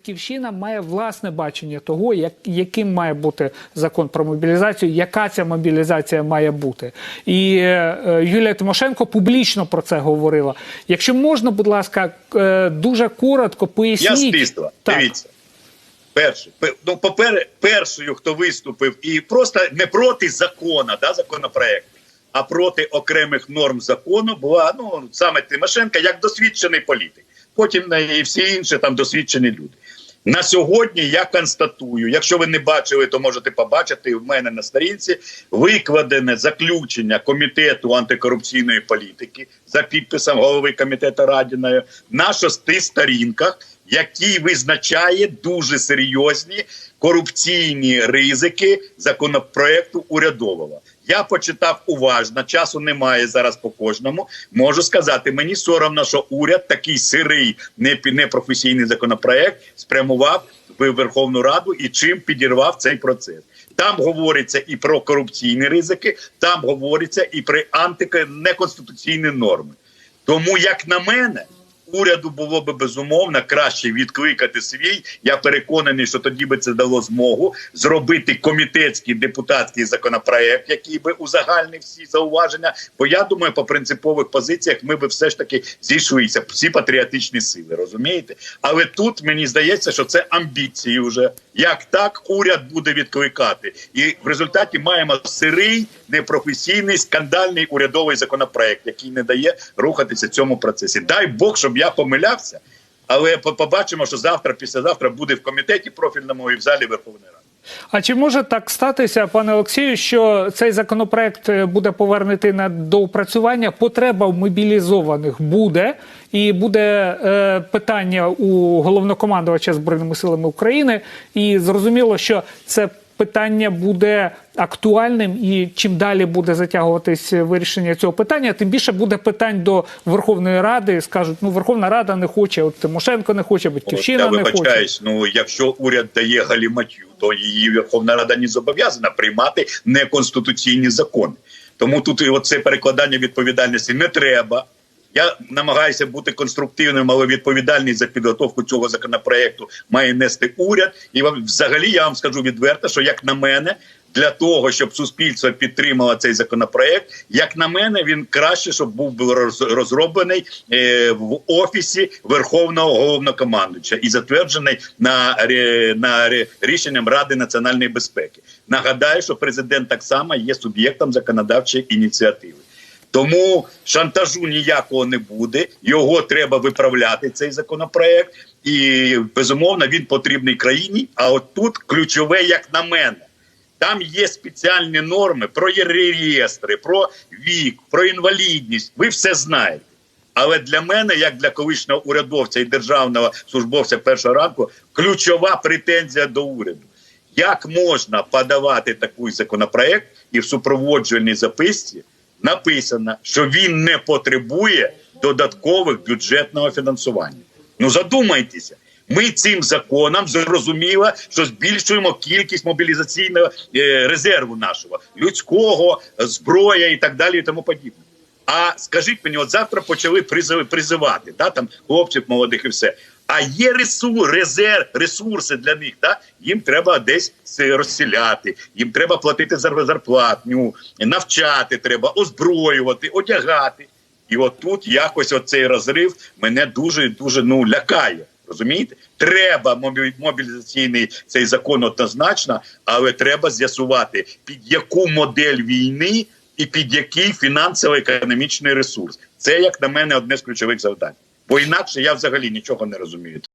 Батьківщина має власне бачення того, як, яким має бути закон про мобілізацію, яка ця мобілізація має бути. І е, Юлія Тимошенко публічно про це говорила. Якщо можна, будь ласка, е, дуже коротко Я поясніть. стисло. Так. Дивіться. Перший. Ну, попер, першою, хто виступив, і просто не проти закона, да, законопроекту, а проти окремих норм закону була ну, саме Тимошенка як досвідчений політик. Потім е, і всі інші там досвідчені люди. На сьогодні я констатую, якщо ви не бачили, то можете побачити в мене на сторінці викладене заключення комітету антикорупційної політики за підписом голови комітету Радіної на шести сторінках, який визначає дуже серйозні корупційні ризики законопроекту урядового. Я почитав уважно, часу немає зараз по кожному. Можу сказати, мені соромно, що уряд такий сирий, непрофесійний законопроект спрямував в Верховну Раду і чим підірвав цей процес. Там говориться і про корупційні ризики, там говориться і про антиконституційні норми. Тому, як на мене, уряду було би безумовно краще відкликати свій. Я переконаний, що тоді би це дало змогу зробити комітетський депутатський законопроект, який би узагальнив всі зауваження. Бо я думаю, по принципових позиціях ми би все ж таки зійшлися всі патріотичні сили, розумієте? Але тут мені здається, що це амбіції вже. Як так уряд буде відкликати, і в результаті маємо сирий, непрофесійний, скандальний урядовий законопроект, який не дає рухатися цьому процесі. Дай Бог, щоб я помилявся, але побачимо, що завтра, післязавтра буде в комітеті профільному і в залі Верховної Ради. А чи може так статися, пане Олексію, що цей законопроект е, буде повернутий на доопрацювання? Потреба в мобілізованих буде, і буде е, питання у головнокомандувача збройними силами України, і зрозуміло, що це питання буде актуальним, і чим далі буде затягуватись вирішення цього питання, тим більше буде питань до Верховної Ради. Скажуть, ну Верховна Рада не хоче, от Тимошенко не хоче, батьківщина не хоче. Ну якщо уряд дає галіматю, то її Верховна Рада не зобов'язана приймати неконституційні закони. Тому тут і оце перекладання відповідальності не треба. Я намагаюся бути конструктивним, але відповідальність за підготовку цього законопроекту має нести уряд. І взагалі я вам скажу відверто, що як на мене, для того, щоб суспільство підтримало цей законопроект, як на мене, він краще, щоб був розроблений е, в офісі Верховного головнокомандуюча і затверджений на, на рішенням Ради національної безпеки. Нагадаю, що президент так само є суб'єктом законодавчої ініціативи. Тому шантажу ніякого не буде. Його треба виправляти цей законопроект, і безумовно він потрібний країні. А от тут ключове, як на мене, там є спеціальні норми про реєстри, про вік, про інвалідність. Ви все знаєте. Але для мене, як для колишнього урядовця і державного службовця першого ранку, ключова претензія до уряду. Як можна подавати такий законопроект і в супроводжувальній записці написано, що він не потребує додаткових бюджетного фінансування? Ну задумайтеся. Ми цим законом зрозуміло, що збільшуємо кількість мобілізаційного е, резерву нашого людського, зброя і так далі, і тому подібне. А скажіть мені, от завтра почали призивати, да, там хлопців молодих і все. А є ресурс, резерв, ресурси для них. Да? Їм треба десь розселяти, їм треба платити зар- зарплатню, навчати треба, озброювати, одягати. І от тут якось оцей розрив мене дуже дуже ну лякає. Розумієте, треба мобілізаційний цей закон однозначно, але треба з'ясувати під яку модель війни і під який фінансово-економічний ресурс. Це як на мене одне з ключових завдань. Бо інакше я взагалі нічого не розумію.